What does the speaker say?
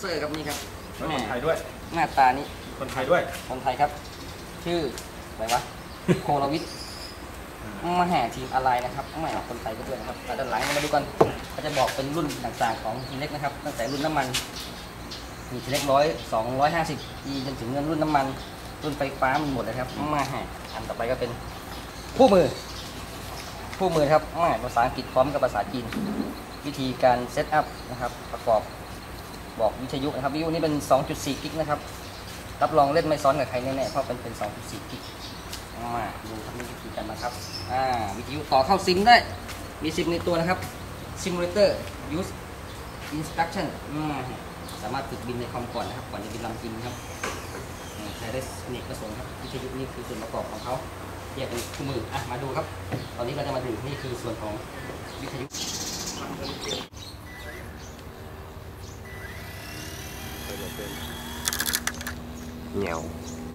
เซอร์ครับนี่ครับแล้วคนไทยด้วย หน้าตานี้คนไทยด้วย คนไทยครับ ชื่ออะไรวะโคลวิทมาแห่ทีมอะไรนะครับไม่เอาคนไทยก็ด้วยนะครับแล้วด้านหลังมาดูกันก็จะบอกเป็นรุ่นต่างๆของทีเล็กนะครับ ตั้งแต่รุ่นน้ำมันมีทีเล็กร้อยสองร้อยห้าสิบปีจนถึงเงินรุ่นน้ำมัน รุ่นไฟฟ้ามันหมดเลยครับมาแห่อันต่อไปก็เป็นคู่มือ คู่มือครับมาภาษาอังกฤษพร้อมกับภาษาจีน วิธีการเซตอัพนะครับประกอบ บอกวิทยุนะครับวิทยุนี่เป็น 2.4 กิกนะครับรับรองเล่นไม่ซ้อนกับใครแน่ๆเพราะเป็นเป็น 2.4 กิกมาดูครับนี่วิธีการนะครับอ่าวิทยุต่อเข้าซิมได้มีซิมในตัวนะครับ Simulator Use Instruction สามารถฝึกบินในคอมก่อนนะครับก่อนจะบินลำจริงครับใช้ได้เนกประสงค์ครับวิทยุนี่คือส่วนประกอบของเขาแยกเป็นคู่มืออะมาดูครับ ตอนนี้เราจะมาดูนี่คือส่วนของวิทยุ Là.